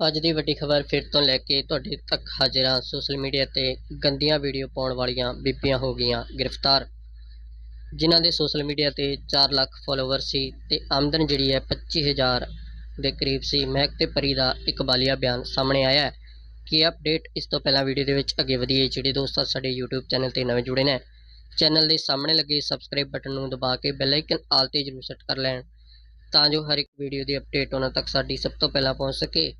ਅੱਜ ਦੀ ਵੱਡੀ ਖਬਰ ਫਿਰ ਤੋਂ ਲੈ ਕੇ ਤੁਹਾਡੇ ਤੱਕ ਹਾਜ਼ਰ ਹਾਂ। ਸੋਸ਼ਲ ਮੀਡੀਆ ਤੇ ਗੰਦੀਆਂ ਵੀਡੀਓ ਪਾਉਣ ਵਾਲੀਆਂ ਬੀਬੀਆਂ ਹੋ ਗਈਆਂ ਗ੍ਰਿਫਤਾਰ। ਜਿਨ੍ਹਾਂ ਦੇ ਸੋਸ਼ਲ ਮੀਡੀਆ ਤੇ 4 ਲੱਖ ਫਾਲੋਅਰ ਸੀ ਤੇ ਆਮਦਨ ਜਿਹੜੀ ਹੈ 25000 ਦੇ ਕਰੀਬ ਸੀ। ਮਹਿਕ ਤੇ ਪਰੀ ਦਾ ਇੱਕ ਬਾਲੀਆ ਬਿਆਨ ਸਾਹਮਣੇ ਆਇਆ ਹੈ ਕੀ ਅਪਡੇਟ ਇਸ ਤੋਂ ਪਹਿਲਾਂ ਵੀਡੀਓ ਦੇ ਵਿੱਚ ਅੱਗੇ ਵਧੀਏ ਜਿਹੜੇ ਦੋਸਤ ਸਾਡੇ YouTube ਚੈਨਲ ਤੇ ਨਵੇਂ ਜੁੜੇ ਨੇ, ਚੈਨਲ ਦੇ ਸਾਹਮਣੇ ਲੱਗੇ ਸਬਸਕ੍ਰਾਈਬ ਬਟਨ ਨੂੰ ਦਬਾ ਕੇ ਬੈਲ ਆਈਕਨ ਆਲ ਤੇ ਜ਼ਰੂਰ ਸੈੱਟ ਕਰ ਲੈਣ, ਤਾਂ ਜੋ ਹਰ ਇੱਕ ਵੀਡੀਓ ਦੀ ਅਪਡੇਟ ਉਹਨਾਂ ਤੱਕ ਸਾਡੀ ਸਭ ਤੋਂ ਪਹਿਲਾਂ ਪਹੁੰਚ ਸਕੇ।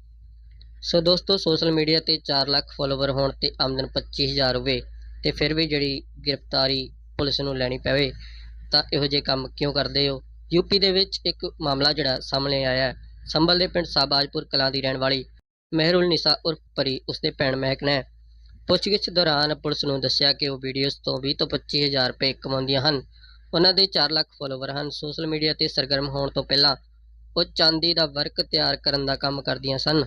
ਸੋ ਦੋਸਤੋ, ਸੋਸ਼ਲ ਮੀਡੀਆ ਤੇ 4 ਲੱਖ ਫਾਲੋਅਰ ਹੋਣ ਤੇ ਆਮਦਨ 25000 ਹੋਵੇ ਤੇ ਫਿਰ ਵੀ ਜਿਹੜੀ ਗ੍ਰਿਫਤਾਰੀ ਪੁਲਿਸ ਨੂੰ ਲੈਣੀ ਪਵੇ, ਤਾਂ ਇਹੋ ਜਿਹੇ ਕੰਮ ਕਿਉਂ ਕਰਦੇ ਹੋ? ਯੂਪੀ ਦੇ ਵਿੱਚ ਇੱਕ ਮਾਮਲਾ ਜਿਹੜਾ ਸਾਹਮਣੇ ਆਇਆ ਹੈ। ਸੰਭਲ ਦੇ ਪਿੰਡ ਸਾਬਾਜਪੁਰ ਕਲਾਂ ਦੀ ਰਹਿਣ ਵਾਲੀ ਮਹਿਰੁਲ ਨਿਸਾ ਉਰਫ ਪਰੀ, ਉਸਦੇ ਭੈਣ ਮਹਿਕ ਨੇ ਪੁੱਛਗਿੱਛ ਦੌਰਾਨ ਪੁਲਿਸ ਨੂੰ ਦੱਸਿਆ ਕਿ ਉਹ ਵੀਡੀਓਜ਼ ਤੋਂ 20 ਤੋਂ 25000 ਰੁਪਏ ਕਮਾਉਂਦੀਆਂ ਹਨ। ਉਹਨਾਂ ਦੇ 4 ਲੱਖ ਫਾਲੋਅਰ ਹਨ। ਸੋਸ਼ਲ ਮੀਡੀਆ ਤੇ ਸਰਗਰਮ ਹੋਣ ਤੋਂ ਪਹਿਲਾਂ ਉਹ ਚਾਂਦੀ ਦਾ ਵਰਕ ਤਿਆਰ ਕਰਨ ਦਾ ਕੰਮ ਕਰਦੀਆਂ ਸਨ।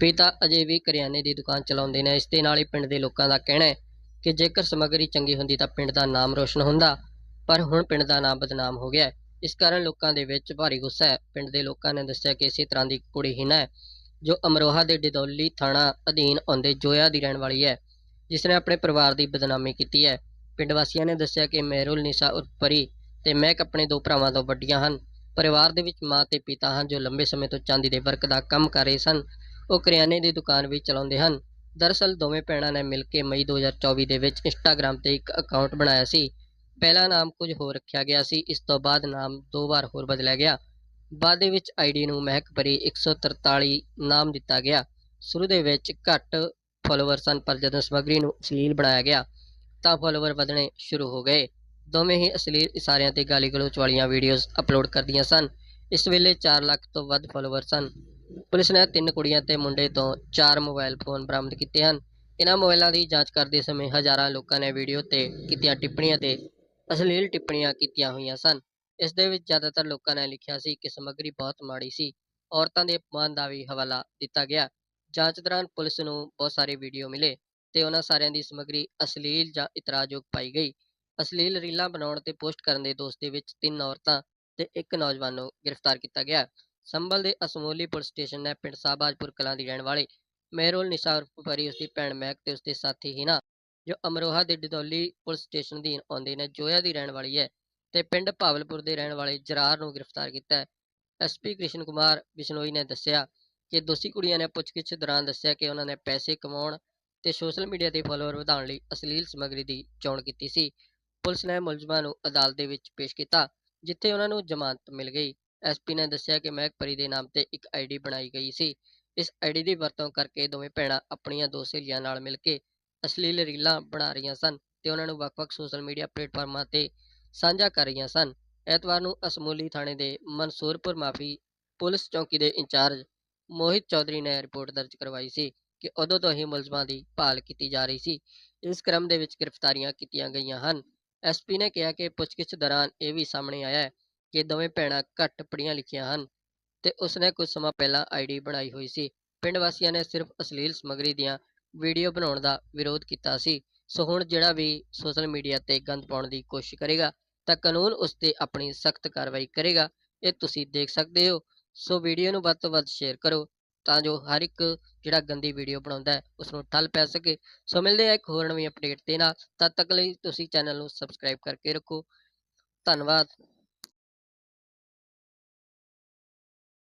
ਪਿਤਾ ਅਜੇ ਵੀ ਕਰਿਆਨੇ ਦੀ ਦੁਕਾਨ ਚਲਾਉਂਦੇ ਨੇ। ਇਸ ਦੇ ਨਾਲ ਹੀ ਪਿੰਡ ਦੇ ਲੋਕਾਂ ਦਾ ਕਹਿਣਾ ਹੈ ਕਿ ਜੇਕਰ ਸਮੱਗਰੀ ਚੰਗੀ ਹੁੰਦੀ ਤਾਂ ਪਿੰਡ ਦਾ ਨਾਮ ਰੋਸ਼ਨ ਹੁੰਦਾ, ਪਰ ਹੁਣ ਪਿੰਡ ਦਾ ਨਾਮ ਬਦਨਾਮ ਹੋ ਗਿਆ ਇਸ ਕਾਰਨ ਲੋਕਾਂ ਦੇ ਵਿੱਚ ਭਾਰੀ ਗੁੱਸਾ ਹੈ। ਪਿੰਡ ਦੇ ਲੋਕਾਂ ਨੇ ਦੱਸਿਆ ਕਿ ਇਸੇ ਤਰ੍ਹਾਂ ਦੀ ਕੁੜੀ ਹਿਨਾ ਹੈ, ਜੋ ਅਮਰੋਹਾ ਦੇ ਡਿਡੌਲੀ ਥਾਣਾ ਅਧੀਨ ਆਉਂਦੇ ਜੋਇਆ ਦੀ ਰਹਿਣ ਵਾਲੀ ਹੈ, ਜਿਸ ਨੇ ਆਪਣੇ ਪਰਿਵਾਰ ਦੀ ਬਦਨਾਮੀ ਕੀਤੀ ਹੈ। ਪਿੰਡ ਵਾਸੀਆਂ ਨੇ ਦੱਸਿਆ ਕਿ ਮਹਿਰੁਲ ਨਿਸਾ ਉਰਫ ਪਰੀ ਤੇ ਮਹਿਕ ਆਪਣੇ ਦੋ ਭਰਾਵਾਂ ਤੋਂ ਵੱਡੀਆਂ ਹਨ। ਪਰਿਵਾਰ ਦੇ ਵਿੱਚ ਮਾਂ ਤੇ ਪਿਤਾ ਹਨ ਜੋ ਲੰਬੇ ਸਮੇਂ ਤੋਂ ਚਾਂਦੀ ਦੇ ਵਰਕ ਦਾ ਕੰਮ ਕਰ ਰਹੇ ਸਨ। ਉਹ ਕਰਿਆਨੇ ਦੀ ਦੁਕਾਨ ਵੀ ਚਲਾਉਂਦੇ ਹਨ। ਦਰਅਸਲ ਦੋਵੇਂ ਭੈਣਾਂ ਨੇ ਮਿਲ ਕੇ ਮਈ 2024 ਦੇ ਵਿੱਚ ਇੰਸਟਾਗ੍ਰam ਤੇ ਇੱਕ ਅਕਾਊਂਟ ਬਣਾਇਆ ਸੀ। ਪਹਿਲਾ ਨਾਮ ਕੁਝ ਹੋਰ ਰੱਖਿਆ ਗਿਆ ਸੀ, ਇਸ ਤੋਂ ਬਾਅਦ ਨਾਮ ਦੋ ਵਾਰ ਹੋਰ ਬਦਲਿਆ ਗਿਆ। ਬਾਅਦ ਦੇ ਵਿੱਚ ਆਈਡੀ ਨੂੰ ਮਹਿਕ ਪਰੀ 143 ਨਾਮ ਦਿੱਤਾ ਗਿਆ। ਸ਼ੁਰੂ ਦੇ ਵਿੱਚ ਘੱਟ ਫਾਲੋਅਰ ਸਨ, ਪਰ ਜਦੋਂ ਸਮੱਗਰੀ ਨੂੰ ਅਸ਼ਲੀਲ ਬਣਾਇਆ ਗਿਆ, ਤਾਂ ਫਾਲੋਅਰ ਵਧਣੇ ਸ਼ੁਰੂ ਹੋ ਗਏ। ਦੋਵੇਂ ਹੀ ਅਸ਼ਲੀਲ ਇਸ਼ਾਰਿਆਂ ਤੇ ਗਾਲੀ ਗਲੋਚ ਵਾਲੀਆਂ ਵੀਡੀਓਜ਼ ਅਪਲੋਡ ਕਰਦੀਆਂ ਸਨ। ਇਸ ਵੇਲੇ 4 ਲੱਖ ਤੋਂ ਵੱਧ ਫਾਲੋਅਰ ਸਨ। ਪੁਲਿਸ ਨੇ ਤਿੰਨ ਕੁੜੀਆਂ ਤੇ ਮੁੰਡੇ ਤੋਂ ਚਾਰ ਮੋਬਾਈਲ ਫੋਨ ਬਰਾਮਦ ਕੀਤੇ ਹਨ। ਇਹਨਾਂ ਮੋਬਾਈਲਾਂ ਦੀ ਜਾਂਚ ਕਰਦੇ ਸਮੇਂ ਹਜ਼ਾਰਾਂ ਲੋਕਾਂ ਨੇ ਵੀਡੀਓ ਤੇ ਕੀਤੀਆਂ ਟਿੱਪਣੀਆਂ ਤੇ ਅਸ਼ਲੀਲ ਟਿੱਪਣੀਆਂ ਕੀਤੀਆਂ ਹੋਈਆਂ ਸਨ। ਇਸ ਦੇ ਵਿੱਚ ਜ਼ਿਆਦਾਤਰ ਲੋਕਾਂ ਨੇ ਲਿਖਿਆ ਸੀ ਕਿ ਸਮੱਗਰੀ ਬਹੁਤ ਮਾੜੀ ਸੀ। ਔਰਤਾਂ ਦੇ ਅਪਮਾਨ ਦਾ ਵੀ ਹਵਾਲਾ ਦਿੱਤਾ ਗਿਆ। ਜਾਂਚ ਦੌਰਾਨ ਪੁਲਿਸ ਨੂੰ ਬਹੁਤ ਸਾਰੇ ਵੀਡੀਓ ਮਿਲੇ ਤੇ ਉਹਨਾਂ ਸਾਰਿਆਂ ਦੀ ਸਮੱਗਰੀ ਅਸ਼ਲੀਲ ਜਾਂ ਇਤਰਾਜ਼ਯੋਗ ਪਾਈ ਗਈ। ਅਸ਼ਲੀਲ ਰੀਲਾਂ ਬਣਾਉਣ ਤੇ ਪੋਸਟ ਕਰਨ ਦੇ ਦੋਸ਼ ਦੇ ਵਿੱਚ ਤਿੰਨ ਔਰਤਾਂ ਤੇ ਇੱਕ ਨੌਜਵਾਨ ਨੂੰ ਗ੍ਰਿਫਤਾਰ ਕੀਤਾ ਗਿਆ। ਸੰਭਲ ਦੇ ਅਸਮੋਲੀ ਪੁਲਿਸ ਸਟੇਸ਼ਨ ਨੇ ਪਿੰਡ ਸਾਬਾਜਪੁਰ ਕਲਾਂ ਦੀ ਰਹਿਣ ਵਾਲੀ। ਮਹਿਰੋਲ ਨਿਸ਼ਾਰ ਉਰਫ ਪਰੀ ਉਸਦੀ ਭੈਣ ਮਹਿਕ ਤੇ ਉਸਦੇ ਸਾਥੀ ਹਿਨਾ, ਜੋ ਅਮਰੋਹਾ ਦੇ ਡਡੌਲੀ ਪੁਲਿਸ ਸਟੇਸ਼ਨ ਅਧੀਨ ਆਉਂਦੇ ਨੇ, ਜੋਇਆ ਦੀ ਰਹਿਣ ਵਾਲੀ ਹੈ ਤੇ ਪਿੰਡ ਭਾਵਲਪੁਰ ਦੇ ਰਹਿਣ ਵਾਲੇ ਜਰਾਰ ਨੂੰ ਗ੍ਰਿਫਤਾਰ ਕੀਤਾ ਹੈ। ਐਸਪੀ ਕ੍ਰਿਸ਼ਨ ਕੁਮਾਰ ਬਿਸ਼ਨੋਈ ਨੇ ਦੱਸਿਆ ਕਿ ਦੋਸ਼ੀ ਕੁੜੀਆਂ ਨੇ ਪੁੱਛਗਿੱਛ ਦੌਰਾਨ ਦੱਸਿਆ ਕਿ ਉਹਨਾਂ ਨੇ ਪੈਸੇ ਕਮਾਉਣ ਤੇ ਸੋਸ਼ਲ ਮੀਡੀਆ ਤੇ ਫਾਲੋਅਰ ਵਧਾਉਣ ਲਈ ਅਸ਼ਲੀਲ ਸਮੱਗਰੀ ਦੀ ਚੋਣ ਕੀਤੀ ਸੀ। ਪੁਲਿਸ ਨੇ ਮੁਲਜ਼ਮਾਂ ਨੂੰ ਅਦਾਲਤ ਦੇ ਵਿੱਚ ਪੇਸ਼ ਕੀਤਾ, ਜਿੱਥੇ ਉਹਨਾਂ ਨੂੰ ਜ਼ਮਾਨਤ ਮਿਲ ਗਈ। ਐਸਪੀ ਨੇ ਦੱਸਿਆ ਕਿ ਮਹਿਕ ਪਰੀ ਦੇ ਨਾਮ ਤੇ ਇੱਕ ਆਈਡੀ ਬਣਾਈ ਗਈ ਸੀ। ਇਸ ਆਈਡੀ ਦੀ ਵਰਤੋਂ ਕਰਕੇ ਦੋਵੇਂ ਭੈਣਾਂ ਆਪਣੀਆਂ ਦੋ ਸਹੇਲੀਆਂ ਨਾਲ ਮਿਲ ਕੇ ਅਸ਼ਲੀਲ ਰੀਲਾਂ ਬਣਾ ਰਹੀਆਂ ਸਨ ਤੇ ਉਹਨਾਂ ਨੂੰ ਵੱਖ-ਵੱਖ ਸੋਸ਼ਲ ਮੀਡੀਆ ਪਲੇਟਫਾਰਮਾਂ ਤੇ ਸਾਂਝਾ ਕਰ ਰਹੀਆਂ ਸਨ। ਐਤਵਾਰ ਨੂੰ ਅਸਮੋਲੀ ਥਾਣੇ ਦੇ ਮਨਸੂਰਪੁਰ ਮਾਫੀ ਪੁਲਿਸ ਚੌਕੀ ਦੇ ਇੰਚਾਰਜ ਮੋਹਿਤ ਚੌਧਰੀ ਨੇ ਰਿਪੋਰਟ ਦਰਜ ਕਰਵਾਈ ਸੀ ਕਿ ਉਦੋਂ ਤੋਂ ਹੀ ਮੁਲਜ਼ਮਾਂ ਦੀ ਭਾਲ ਕੀਤੀ ਜਾ ਰਹੀ ਸੀ। ਇਸ ਕ੍ਰਮ ਦੇ ਵਿੱਚ ਗ੍ਰਿਫਤਾਰੀਆਂ ਕੀਤੀਆਂ ਗਈਆਂ ਹਨ। ਐਸਪੀ ਨੇ ਕਿਹਾ ਕਿ ਪੁੱਛਗਿੱਛ ਦੌਰਾਨ ਇਹ ਵੀ ਸਾਹਮਣੇ ਆਇਆ ਹੈ ਕਿ ਦੋਵੇਂ ਭੈਣਾਂ ਘੱਟ ਪੜ੍ਹੀਆਂ ਲਿਖੀਆਂ ਹਨ ਤੇ ਉਸਨੇ ਕੁਝ ਸਮਾਂ ਪਹਿਲਾਂ ਆਈਡੀ ਬਣਾਈ ਹੋਈ ਸੀ। ਪਿੰਡ ਵਾਸੀਆਂ ਨੇ ਸਿਰਫ ਅਸ਼ਲੀਲ ਸਮੱਗਰੀ ਦੀਆਂ ਵੀਡੀਓ ਬਣਾਉਣ ਦਾ ਵਿਰੋਧ ਕੀਤਾ ਸੀ। ਸੋ ਹੁਣ ਜਿਹੜਾ ਵੀ ਸੋਸ਼ਲ ਮੀਡੀਆ ਤੇ ਗੰਦ ਪਾਉਣ ਦੀ ਕੋਸ਼ਿਸ਼ ਕਰੇਗਾ ਤਾਂ ਕਾਨੂੰਨ ਉਸ ਤੇ ਆਪਣੀ ਸਖਤ ਕਾਰਵਾਈ ਕਰੇਗਾ। ਇਹ ਤੁਸੀਂ ਦੇਖ ਸਕਦੇ ਹੋ। ਸੋ ਵੀਡੀਓ ਨੂੰ ਵੱਧ ਤੋਂ ਵੱਧ ਸ਼ੇਅਰ ਕਰੋ ਤਾਂ ਜੋ ਹਰ ਇੱਕ ਜਿਹੜਾ ਗੰਦੀ ਵੀਡੀਓ ਬਣਾਉਂਦਾ ਹੈ ਉਸ ਨੂੰ ਠੱਲ ਪੈ ਸਕੇ। ਸੋ ਮਿਲਦੇ ਆ ਇੱਕ ਹੋਰ ਨਵੀਂ ਅਪਡੇਟ ਦੇ ਨਾਲ। ਤਦ ਤੱਕ ਲਈ ਤੁਸੀਂ ਚੈਨਲ ਨੂੰ ਸਬਸਕ੍ਰਾਈਬ ਕਰਕੇ ਰੱਖੋ। ਧੰਨਵਾਦ।